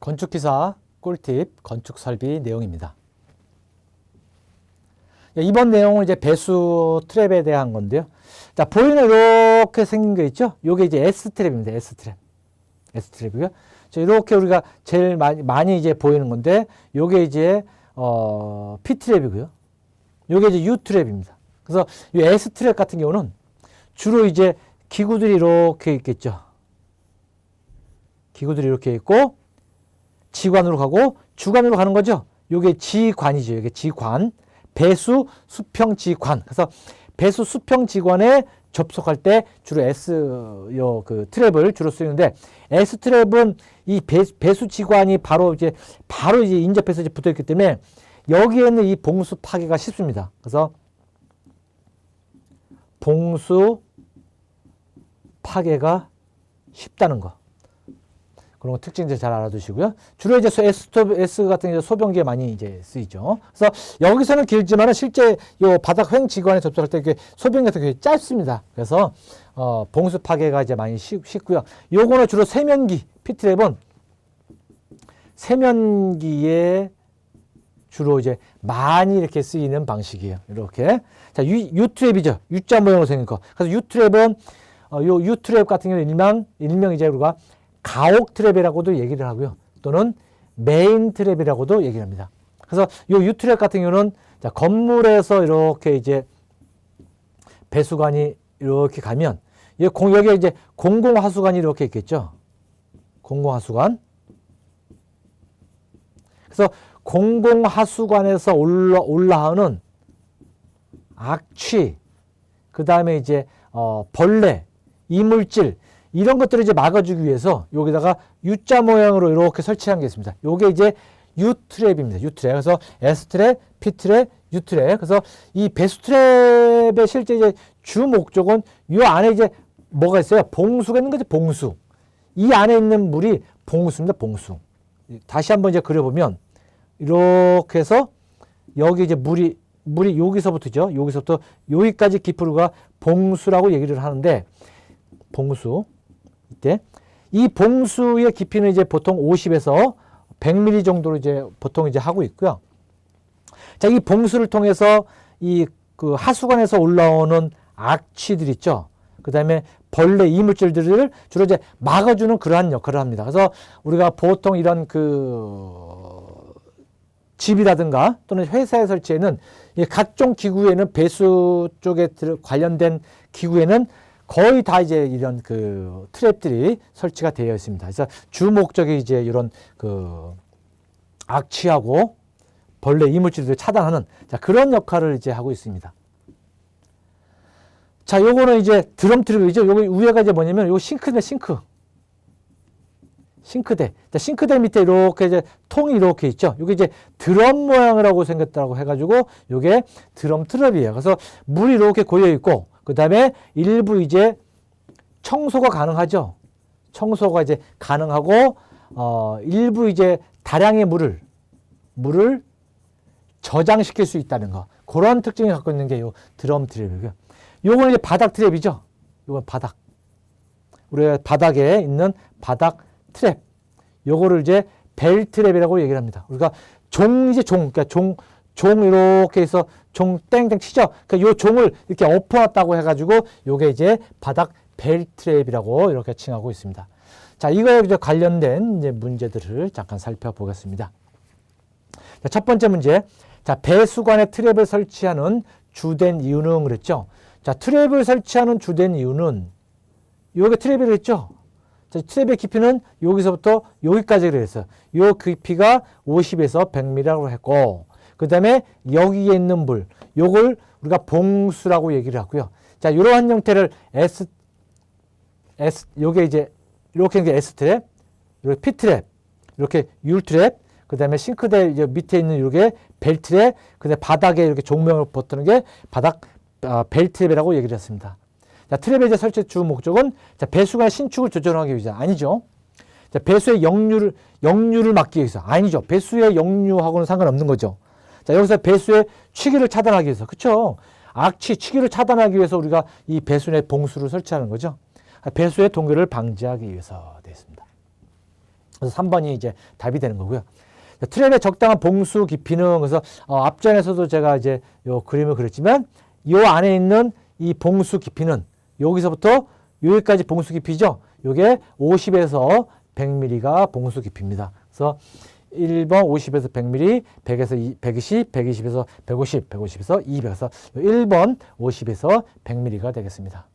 건축기사 꿀팁 건축 설비 내용입니다. 예, 이번 내용은 이제 배수 트랩에 대한 건데요. 자, 보이는 이렇게 생긴 거 있죠? 요게 이제 S 트랩입니다. S 트랩. S 트랩이고요. 자, 이렇게 우리가 제일 많이, 많이 이제 보이는 건데, 요게 이제, 어, P 트랩이고요. 요게 이제 U 트랩입니다. 그래서 이 S 트랩 같은 경우는 주로 이제 기구들이 이렇게 있겠죠. 기구들이 이렇게 있고, 지관으로 가고, 주관으로 가는 거죠. 요게 지관이죠. 이게 지관. 배수 수평 지관. 그래서 배수 수평 지관에 접속할 때 주로 S 요그 트랩을 주로 쓰는데 S 트랩은 이 배, 배수 지관이 바로 이제 바로 이제 인접해서 이제 붙어 있기 때문에 여기에는 이 봉수 파괴가 쉽습니다. 그래서 봉수 파괴가 쉽다는 거. 그런 거 특징 이제 잘 알아두시고요. 주로 이제 S, S 같은 경우 소변기에 많이 이제 쓰이죠. 그래서 여기서는 길지만은 실제 요 바닥 횡 지관에 접촉할 때 소변기 같은 경우 짧습니다. 그래서 어, 봉수 파괴가 이제 많이 쉽, 쉽고요. 요거는 주로 세면기 피트랩은 세면기에 주로 이제 많이 이렇게 쓰이는 방식이에요. 이렇게. 자, 유, U트랩이죠. U자 모양으로 생긴 거. 그래서 U트랩은, 어, 요 U트랩 같은 경우는 일명, 일명 이제 우리가 가옥 트랩이라고도 얘기를 하고요. 또는 메인 트랩이라고도 얘기를 합니다. 그래서 요 U트랩 같은 경우는 자, 건물에서 이렇게 이제 배수관이 이렇게 가면 여기에 이제 공공하수관이 이렇게 있겠죠. 공공하수관. 그래서 공공하수관에서 올라, 올라오는 악취, 그 다음에 이제, 어, 벌레, 이물질, 이런 것들을 이제 막아주기 위해서 여기다가 U자 모양으로 이렇게 설치한 게 있습니다. 요게 이제 U트랩입니다. U트랩. 그래서 S트랩, P트랩, U트랩. 그래서 이 배수트랩의 실제 이제 주 목적은 이 안에 이제 뭐가 있어요? 봉수가 있는 거죠. 봉수. 이 안에 있는 물이 봉수입니다. 봉수. 다시 한번 이제 그려보면 이렇게 해서 여기 이제 물이 물이 여기서부터죠. 여기서부터 여기까지 깊이가 봉수라고 얘기를 하는데 봉수 이때 이 봉수의 깊이는 이제 보통 50에서 100mm 정도로 이제 보통 이제 하고 있고요. 자, 이 봉수를 통해서 이 그 하수관에서 올라오는 악취들 있죠. 그 다음에 벌레 이물질들을 주로 이제 막아주는 그러한 역할을 합니다. 그래서 우리가 보통 이런 그 집이라든가 또는 회사에 설치에는 이 각종 기구에는 배수 쪽에 관련된 기구에는 거의 다 이제 이런 그 트랩들이 설치가 되어 있습니다. 그래서 주 목적이 이제 이런 그 악취하고 벌레 이물질들을 차단하는 자, 그런 역할을 이제 하고 있습니다. 자, 요거는 이제 드럼 트랩이죠. 요거 위에가 이제 뭐냐면 요 싱크대 싱크. 싱크대. 자, 싱크대 밑에 이렇게 이제 통이 이렇게 있죠. 요게 이제 드럼 모양을 하고 생겼다고 해가지고 요게 드럼 트랩이에요. 그래서 물이 이렇게 고여 있고 그 다음에 일부 이제 청소가 가능하죠. 청소가 이제 가능하고 어 일부 이제 다량의 물을 물을 저장시킬 수 있다는 거 그런 특징을 갖고 있는 게 요 드럼 트랩이고요. 요거는 이제 바닥 트랩이죠. 요건 바닥. 우리가 바닥에 있는 바닥 트랩. 요거를 이제 벨 트랩이라고 얘기를 합니다. 우리가 종 이제 종 그러니까 종 종 이렇게 해서 종 땡땡 치죠. 그러니까 요 종을 이렇게 엎어놨다고 해가지고 요게 이제 바닥 벨 트랩이라고 이렇게 칭하고 있습니다. 자, 이거에 이제 관련된 이제 문제들을 잠깐 살펴보겠습니다. 자, 첫 번째 문제. 자, 배수관에 트랩을 설치하는 주된 이유는 그랬죠. 자, 트랩을 설치하는 주된 이유는 요게 트랩이 그랬죠. 자, 트랩의 깊이는 여기서부터 여기까지 그랬어요. 요 깊이가 50에서 100m라고 했고, 그 다음에 여기에 있는 물, 요걸 우리가 봉수라고 얘기를 하고요. 자, 이러한 형태를 S, S, 요게 이제 이렇게 이게 S 트랩, 이렇게 P 트랩, 이렇게 U 트랩, 그 다음에 싱크대 이제 밑에 있는 이게 벨 트랩, 그 다음에 바닥에 이렇게 종명을 붙는 게 바닥 어, 벨 트랩이라고 얘기를 했습니다. 자, 트랩의 이제 설치 주 목적은 자, 배수관 신축을 조절하기 위해서 아니죠. 자, 배수의 역류를 역류를 막기 위해서 아니죠. 배수의 역류하고는 상관없는 거죠. 자, 여기서 배수의 취기를 차단하기 위해서. 그쵸 악취, 취기를 차단하기 위해서 우리가 이 배수의 봉수를 설치하는 거죠. 배수의 동결을 방지하기 위해서 되어 있습니다. 그래서 3번이 이제 답이 되는 거고요. 자, 트랩의 적당한 봉수 깊이는 그래서 어, 앞전에서도 제가 이제 요 그림을 그렸지만 요 안에 있는 이 봉수 깊이는 여기서부터 여기까지 봉수 깊이죠. 요게 50에서 100mm가 봉수 깊이입니다. 그래서 1번 50에서 100mm, 100에서 120, 120에서 150, 150에서 200에서 1번 50에서 100mm가 되겠습니다.